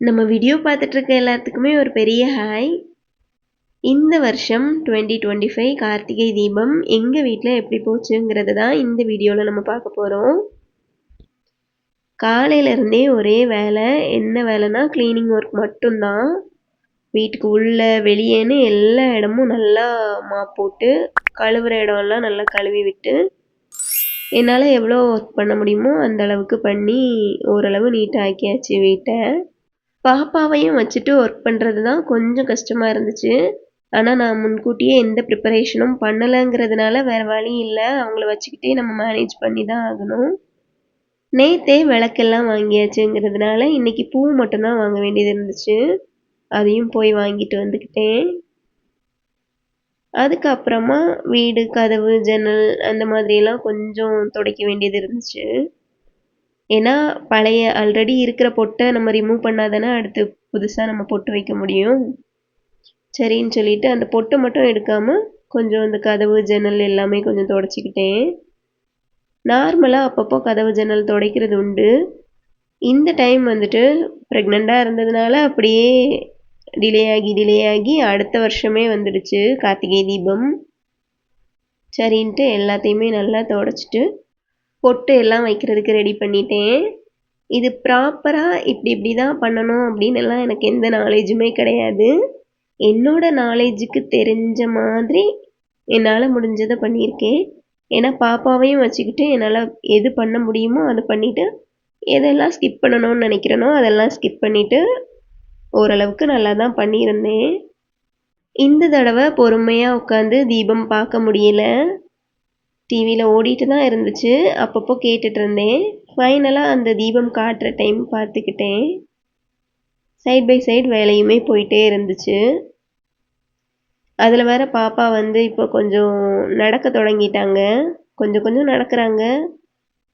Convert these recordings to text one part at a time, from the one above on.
நம்ம வீடியோ பார்த்துட்ருக்க எல்லாத்துக்குமே ஒரு பெரிய ஹாய் இந்த வருஷம் twenty twenty five Karthigai Deepam எங்கள் வீட்டில் எப்படி போச்சுங்கிறது தான் இந்த வீடியோவில் நம்ம பார்க்க போகிறோம் காலையிலேருந்தே ஒரே வேலை. என்ன வேலைனா க்ளீனிங் ஒர்க் மட்டும்தான். வீட்டுக்கு உள்ளே வெளியேன்னு எல்லா இடமும் நல்லா மாப் போட்டு கழுவுற இடம்லாம் நல்லா கழுவி விட்டு என்னால் எவ்வளோ ஒர்க் பண்ண முடியுமோ அந்த அளவுக்கு பண்ணி ஓரளவு நீட்டாக ஆக்கியாச்சு வீட்டை. பாப்பாவையும் வச்சுட்டு ஒர்க் பண்ணுறது தான் கொஞ்சம் கஷ்டமாக இருந்துச்சு. ஆனால் நான் முன்கூட்டியே எந்த ப்ரிப்பரேஷனும் பண்ணலைங்கிறதுனால வேறு வழி இல்லை. அவங்கள வச்சுக்கிட்டே நம்ம மேனேஜ் பண்ணி தான் ஆகணும். நேத்தே விளக்கெல்லாம் வாங்கியாச்சுங்கிறதுனால இன்றைக்கி பூ மட்டும்தான் வாங்க வேண்டியது இருந்துச்சு. அதையும் போய் வாங்கிட்டு வந்துக்கிட்டேன். அதுக்கப்புறமா வீடு கதவு ஜன்னல் அந்த மாதிரியெல்லாம் கொஞ்சம் துடைக்க வேண்டியது இருந்துச்சு. ஏன்னா பழைய ஆல்ரெடி இருக்கிற பொட்டை நம்ம ரிமூவ் பண்ணால் தானே அடுத்து புதுசாக நம்ம பொட்டு வைக்க முடியும். சரின்னு சொல்லிட்டு அந்த பொட்டை மட்டும் எடுக்காமல் கொஞ்சம் அந்த கதவு ஜன்னல் எல்லாமே கொஞ்சம் துடைச்சிக்கிட்டேன். நார்மலாக அப்பப்போ கதவு ஜன்னல் துடைக்கிறது உண்டு. இந்த டைம் வந்துட்டு ப்ரெக்னெண்ட்டாக இருந்ததுனால அப்படியே டிலே ஆகி டிலே ஆகி அடுத்த வருஷமே வந்துடுச்சு கார்த்திகை தீபம். சரின்ட்டு எல்லாத்தையுமே நல்லா துடைச்சிட்டு பொட்டு எல்லாம் வைக்கிறதுக்கு ரெடி பண்ணிட்டேன். இது ப்ராப்பராக இப்படி இப்படி தான் பண்ணணும் அப்படின்னு எல்லாம் எனக்கு எந்த நாலேஜுமே கிடையாது. என்னோட நாலேஜுக்கு தெரிஞ்ச மாதிரி என்னால் முடிஞ்சதை பண்ணியிருக்கேன். ஏன்னா பாப்பாவையும் வச்சுக்கிட்டு என்னால் எது பண்ண முடியுமோ அதை பண்ணிவிட்டு எதெல்லாம் ஸ்கிப் பண்ணணும்னு நினைக்கிறேனோ அதெல்லாம் ஸ்கிப் பண்ணிவிட்டு ஓரளவுக்கு நல்லா தான் பண்ணியிருந்தேன். இந்த தடவை பொறுமையாக உட்காந்து தீபம் பார்க்க முடியல. டிவியில் ஓடிகிட்டு தான் இருந்துச்சு. அப்பப்போ கேட்டுட்டு இருந்தேன் ஃபைனலாக அந்த தீபம் காட்டுற டைம் பார்த்துக்கிட்டேன். சைட் பை சைட் வேலையுமே போயிட்டே இருந்துச்சு. அதில் வேறு பாப்பா வந்து இப்போ கொஞ்சம் நடக்க தொடங்கிட்டாங்க. கொஞ்சம் கொஞ்சம் நடக்கிறாங்க.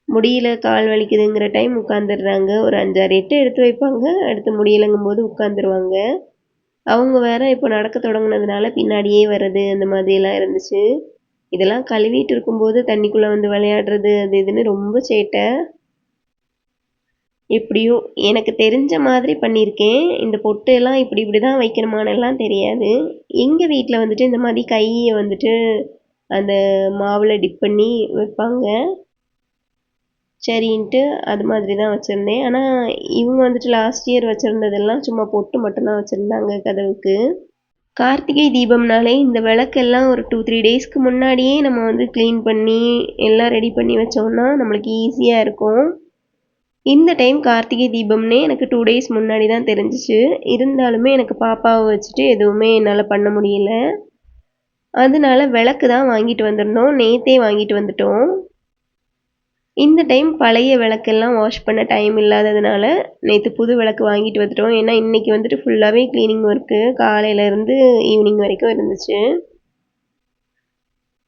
முடியல கால் வலிக்குதுங்கிற டைம் உட்காந்துடுறாங்க ஒரு அஞ்சாறு எட்டு எடுத்து வைப்பாங்க. அடுத்து முடியலைங்கும் போது உட்காந்துருவாங்க அவங்க வேற இப்போ நடக்க தொடங்கினதுனால பின்னாடியே வர்றது அந்த மாதிரியெல்லாம் இருந்துச்சு. இதெல்லாம் கழுவிட்டு இருக்கும்போது தண்ணிக்குள்ளே வந்து விளையாடுறது அது இதுன்னு ரொம்ப சேட்டை. எப்படியோ எனக்கு தெரிஞ்ச மாதிரி பண்ணியிருக்கேன். இந்த பொட்டெல்லாம் இப்படி இப்படி தான் வைக்கணுமானெல்லாம் தெரியாது. எங்கள் வீட்டில் வந்துட்டு இந்த மாதிரி கையை வந்துட்டு அந்த மாவில் டிப் பண்ணி வைப்பாங்க. சரின்ட்டு அது மாதிரி தான் வச்சுருந்தேன். ஆனால் இவங்க வந்துட்டு லாஸ்ட் இயர் வச்சுருந்ததெல்லாம் சும்மா பொட்டு மட்டும்தான் வச்சுருந்தாங்க கதவுக்கு. கார்த்திகை தீபம்னாலே இந்த விளக்கெல்லாம் ஒரு டூ த்ரீ டேஸ்க்கு முன்னாடியே நம்ம வந்து க்ளீன் பண்ணி எல்லாம் ரெடி பண்ணி வச்சோம்னா நம்மளுக்கு ஈஸியாக இருக்கும். இந்த டைம் கார்த்திகை தீபம்னே எனக்கு டூ டேஸ் முன்னாடி தான் தெரிஞ்சிச்சு. இருந்தாலுமே எனக்கு பாப்பாவை வச்சுட்டு எதுவுமே என்னால் பண்ண முடியல. அதனால விளக்கு தான் வாங்கிட்டு வந்திருந்தோம் நேத்தே வாங்கிட்டு வந்துட்டோம். இந்த டைம் பழைய விளக்கெல்லாம் வாஷ் பண்ண டைம் இல்லாததுனால நேற்று புது விளக்கு வாங்கிட்டு வந்துட்டோம். ஏன்னா இன்றைக்கி வந்துட்டு ஃபுல்லாகவே க்ளீனிங் ஒர்க்கு காலையிலேருந்து ஈவினிங் வரைக்கும் இருந்துச்சு.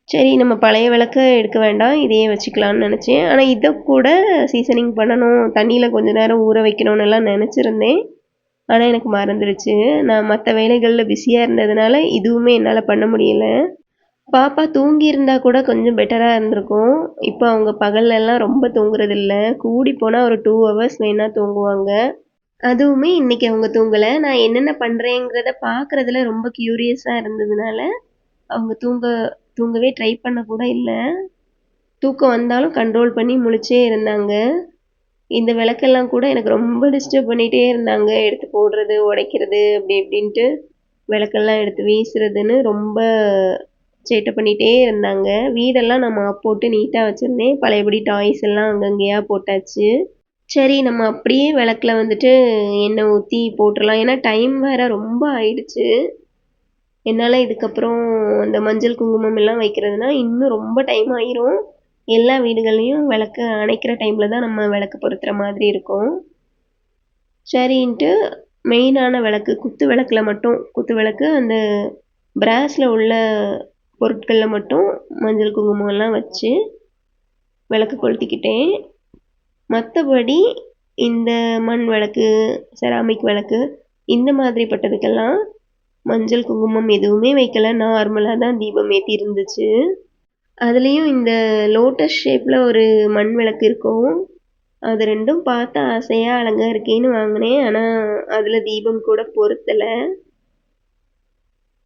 சரி நம்ம பழைய விளக்க எடுக்க வேண்டாம். இதையே வச்சுக்கலான்னு நினச்சேன். ஆனால் இதை கூட சீசனிங் பண்ணணும் தண்ணியில் கொஞ்ச நேரம் ஊற வைக்கணும்னு எல்லாம் நினச்சிருந்தேன். ஆனால் எனக்கு மறந்துடுச்சு நான் மற்ற வேலைகளில் பிஸியாக இருந்ததுனால இதுவுமே என்னால் பண்ண முடியலை. பாப்பா தூங்கி இருந்தால் கூட கொஞ்சம் பெட்டராக இருந்திருக்கும். இப்போ அவங்க பகல்லலாம் ரொம்ப தூங்குறதில்ல. கூடி போனால் ஒரு டூ ஹவர்ஸ் வேணால் தூங்குவாங்க. அதுவுமே இன்றைக்கி அவங்க தூங்கலை. நான் என்னென்ன பண்ணுறேங்கிறத பார்க்குறதுல ரொம்ப க்யூரியஸாக இருந்ததுனால அவங்க தூங்க தூங்கவே ட்ரை பண்ண கூட இல்லை. தூக்கம் வந்தாலும் கண்ட்ரோல் பண்ணி முழிச்சே இருந்தாங்க. இந்த விளக்கெல்லாம் கூட எனக்கு ரொம்ப டிஸ்டர்ப் பண்ணிகிட்டே இருந்தாங்க. எடுத்து போடுறது உடைக்கிறது அப்படி இப்படின்ட்டு விளக்கெல்லாம் எடுத்து வீசுறதுன்னு ரொம்ப சேட்டை பண்ணிகிட்டே இருந்தாங்க. வீடெல்லாம் நான் மாப் போட்டு நீட்டாக வச்சுருந்தேன். பழையபடி டாய்ஸ் எல்லாம் அங்கங்கேயா போட்டாச்சு. சரி நம்ம அப்படியே விளக்கில் வந்துட்டு எண்ணெய் ஊற்றி போட்டுடலாம் ஏன்னா டைம் வேறு ரொம்ப ஆயிடுச்சு. என்னால் இதுக்கப்புறம் அந்த மஞ்சள் குங்குமம் எல்லாம் வைக்கிறதுனா இன்னும் ரொம்ப டைம் ஆயிரும். எல்லா வீடுகள்லேயும் விளக்கு அணைக்கிற டைமில் தான் நம்ம விளக்கு பொருத்துகிற மாதிரி இருக்கும். சரின்ட்டு மெயினான விளக்கு குத்து விளக்கில் மட்டும் குத்து விளக்கு அந்த பிராஸில் உள்ள பொருட்களில் மட்டும் மஞ்சள் குங்குமம்லாம் வச்சு விளக்கு கொளுத்திக்கிட்டேன். மற்றபடி இந்த மண் விளக்கு செராமிக் விளக்கு இந்த மாதிரிப்பட்டதுக்கெல்லாம் மஞ்சள் குங்குமம் எதுவுமே வைக்கல. நார்மலாக தான் தீபம் ஏற்றி இருந்துச்சு அதுலேயும் இந்த லோட்டஸ் ஷேப்பில் ஒரு மண் விளக்கு இருக்கும். அது ரெண்டும் பார்த்து ஆசையாக அழகாக இருக்கேன்னு வாங்கினேன். ஆனால் அதில் தீபம் கூட பொருத்தலை.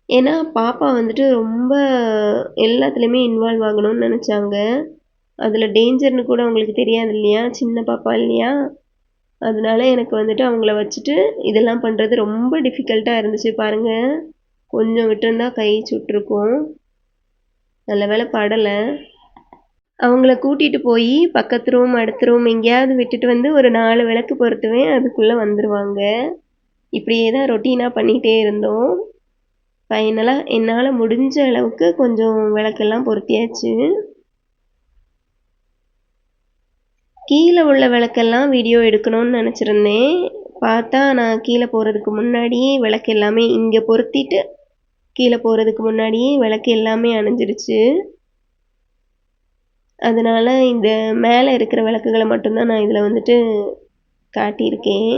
ஏன்னா பாப்பா வந்துட்டு ரொம்ப எல்லாத்துலேயுமே இன்வால்வ் ஆகணும்னு நினச்சாங்க. அதில் டேஞ்சர்னு கூட அவங்களுக்கு தெரியாது இல்லையா? சின்ன பாப்பா இல்லையா? அதனால எனக்கு வந்துட்டு அவங்கள வச்சுட்டு இதெல்லாம் பண்ணுறது ரொம்ப டிஃபிகல்ட்டாக இருந்துச்சு. பாருங்கள் கொஞ்சம் விட்டுருந்தா கை சுட்டிருக்கும். நல்ல வேலை படலை. அவங்கள கூட்டிகிட்டு போய் பக்கத்து ரூம் அடுத்த ரூம் எங்கேயாவது விட்டுட்டு வந்து ஒரு நாலு விளக்கு பொறுத்துவேன் அதுக்குள்ளே வந்துடுவாங்க இப்படியே தான் ரொட்டீனாக பண்ணிகிட்டே இருந்தோம். ஃபைனலாக என்னால் முடிஞ்ச அளவுக்கு கொஞ்சம் விளக்கெல்லாம் பொருத்தியாச்சு. கீழே உள்ள விளக்கெல்லாம் வீடியோ எடுக்கணும்னு நினச்சிருந்தேன். பார்த்தா நான் கீழே போகிறதுக்கு முன்னாடியே விளக்கு எல்லாமே இங்கே பொருத்திட்டு கீழே போகிறதுக்கு முன்னாடியே விளக்கு எல்லாமே அணைஞ்சிருச்சு அதனால் இந்த மேலே இருக்கிற விளக்குகளை மட்டும்தான் நான் இதில் வந்துட்டு காட்டியிருக்கேன்.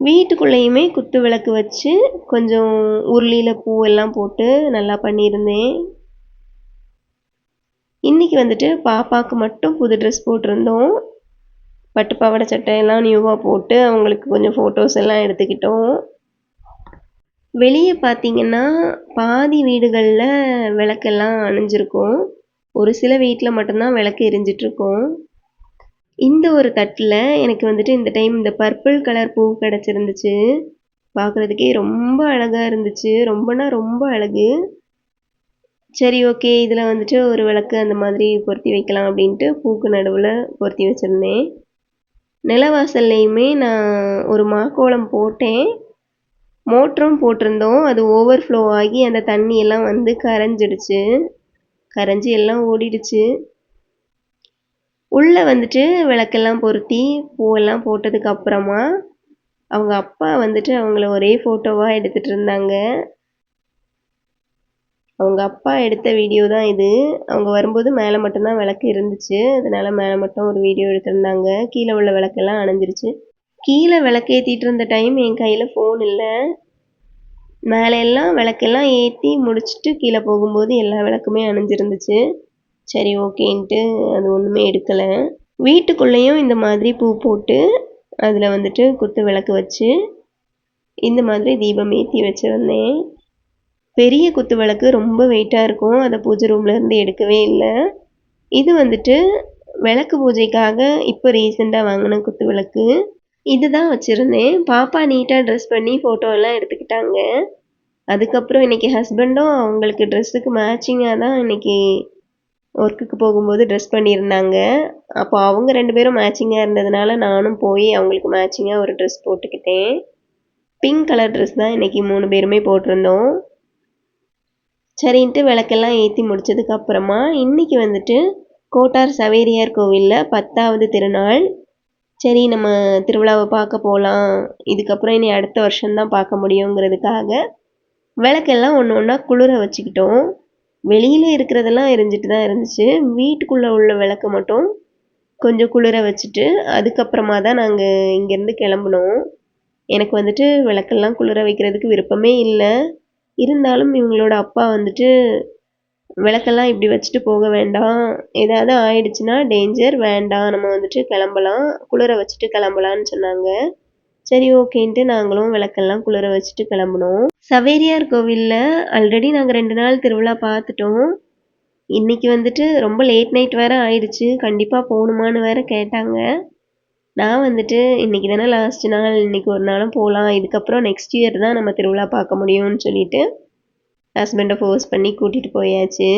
வீட்டுக்குள்ளேயுமே குத்து விளக்கு வச்சு கொஞ்சம் உருளியில் பூவெல்லாம் போட்டு நல்லா பண்ணியிருந்தேன். இன்றைக்கி வந்துட்டு பாப்பாவுக்கு மட்டும் புது ட்ரெஸ் போட்டிருந்தோம். பட்டு பாவாடை சட்டையெல்லாம் நியூவாக போட்டு அவங்களுக்கு கொஞ்சம் ஃபோட்டோஸ் எல்லாம் எடுத்துக்கிட்டோம். வெளியே பார்த்தீங்கன்னா பாதி வீடுகளில் விளக்கெல்லாம் அணைஞ்சிருக்கும். ஒரு சில வீட்டில் மட்டும்தான் விளக்கு எரிஞ்சிட்ருக்கும் இந்த ஒரு தட்டில் எனக்கு வந்துட்டு இந்த டைம் இந்த பர்பிள் கலர் பூ கிடச்சிருந்துச்சு. பார்க்குறதுக்கே ரொம்ப அழகாக இருந்துச்சு. ரொம்பனா ரொம்ப அழகு. சரி ஓகே இதில் வந்துட்டு ஒரு விளக்கு அந்த மாதிரி பொருத்தி வைக்கலாம் அப்படின்ட்டு பூக்கு நடுவில் பொருத்தி வச்சுருந்தேன். நிலவாசல்லையுமே நான் ஒரு மாக்கோளம் போட்டேன். மோட்டரும் போட்டிருந்தோம். அது ஓவர்ஃப்ளோ ஆகி அந்த தண்ணியெல்லாம் வந்து கரைஞ்சிடுச்சு. கரைஞ்சி எல்லாம் ஓடிடுச்சு. உள்ளே வந்துட்டு விளக்கெல்லாம் பொருத்தி பூவெல்லாம் போட்டதுக்கு அப்புறமா அவங்க அப்பா வந்துட்டு அவங்கள ஒரே ஃபோட்டோவாக எடுத்துகிட்டு இருந்தாங்க. அவங்க அப்பா எடுத்த வீடியோ தான் இது. அவங்க வரும்போது மேலே மட்டும்தான் விளக்கு இருந்துச்சு. அதனால் மேலே மட்டும் ஒரு வீடியோ எடுத்திருந்தாங்க கீழே உள்ள விளக்கெல்லாம் அணைஞ்சிருச்சு. கீழே விளக்கு ஏற்றிட்டு இருந்த டைம் என் கையில் ஃபோன் இல்லை. மேலே எல்லாம் விளக்கெல்லாம் ஏற்றி முடிச்சுட்டு கீழே போகும்போது எல்லா விளக்குமே அணைஞ்சிருந்துச்சு. சரி ஓகேன்ட்டு அது ஒன்றுமே எடுக்கலை. வீட்டுக்குள்ளேயும் இந்த மாதிரி பூ போட்டு அதில் வந்துட்டு குத்து விளக்கு வச்சு இந்த மாதிரி தீபம் ஏற்றி வச்சுருந்தேன். பெரிய குத்து விளக்கு ரொம்ப வெயிட்டாக இருக்கும். அதை பூஜை ரூம்லேருந்து எடுக்கவே இல்லை. இது வந்துட்டு விளக்கு பூஜைக்காக இப்போ ரீசெண்டாக வாங்கின குத்து விளக்கு. இது தான் வச்சுருந்தேன். பாப்பா நீட்டாக ட்ரெஸ் பண்ணி ஃபோட்டோ எல்லாம் எடுத்துக்கிட்டாங்க. அதுக்கப்புறம் இன்றைக்கி ஹஸ்பண்டும் அவங்களுக்கு ட்ரெஸ்ஸுக்கு மேட்சிங்காக தான் இன்றைக்கி ஒர்க்குக்கு போகும்போது ட்ரெஸ் பண்ணியிருந்தாங்க. அப்போ அவங்க ரெண்டு பேரும் மேட்சிங்காக இருந்ததுனால நானும் போய் அவங்களுக்கு மேட்சிங்காக ஒரு ட்ரெஸ் போட்டுக்கிட்டேன். பிங்க் கலர் ட்ரெஸ் தான் இன்றைக்கி மூணு பேருமே போட்டிருந்தோம். சரின்ட்டு விளக்கெல்லாம் ஏற்றி முடிச்சதுக்கப்புறமா இன்றைக்கி வந்துட்டு கோட்டார் சவேரியார் கோவிலில் பத்தாவது திருநாள். சரி நம்ம திருவிழாவை பார்க்க போகலாம் இதுக்கப்புறம் இனி அடுத்த வருஷம்தான் பார்க்க முடியுங்கிறதுக்காக விளக்கெல்லாம் ஒன்று ஒன்றா குளிர வச்சுக்கிட்டோம். வெளியில் இருக்கிறதெல்லாம் எரிஞ்சிட்டு தான் இருந்துச்சு. வீட்டுக்குள்ளே உள்ள விளக்கு மட்டும் கொஞ்சம் குளிர வச்சுட்டு அதுக்கப்புறமா தான் நாங்கள் இங்கேருந்து கிளம்புனோம். எனக்கு வந்துட்டு விளக்கெல்லாம் குளிர வைக்கிறதுக்கு விருப்பமே இல்லை. இருந்தாலும் இவங்களோட அப்பா வந்துட்டு விளக்கெல்லாம் இப்படி வச்சுட்டு போக வேண்டாம். ஏதாவது ஆயிடுச்சுன்னா டேஞ்சர் வேண்டாம். நம்ம வந்துட்டு கிளம்பலாம். குளிர வச்சுட்டு கிளம்பலான்னு சொன்னாங்க. சரி ஓகேன்ட்டு நாங்களும் விளக்கெல்லாம் குளிர வச்சுட்டு கிளம்புனோம். சவேரியார் கோவிலில் ஆல்ரெடி நாங்கள் ரெண்டு நாள் திருவிழா பார்த்துட்டோம். இன்றைக்கி வந்துட்டு ரொம்ப லேட் நைட் வேறு ஆயிடுச்சு. கண்டிப்பாக போகணுமான்னு வேறு கேட்டாங்க. நான் வந்துட்டு இன்றைக்கி தானே லாஸ்ட் நாள் இன்றைக்கி ஒரு நாளும் போகலாம் இதுக்கப்புறம் நெக்ஸ்ட் இயர் தான் நம்ம திருவிழா பார்க்க முடியும்னு சொல்லிட்டு ஹஸ்பண்டை ஃபோர்ஸ் பண்ணி கூட்டிகிட்டு போயாச்சு.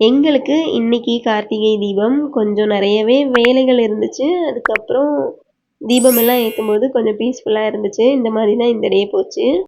எங்களுக்கு இன்றைக்கி கார்த்திகை தீபம் கொஞ்சம் நிறையவே வேலைகள் இருந்துச்சு. அதுக்கப்புறம் தீபமெல்லாம் ஏற்றும் போது கொஞ்சம் பீஸ்ஃபுல்லாக இருந்துச்சு. இந்த மாதிரி தான் இந்த டே போச்சு.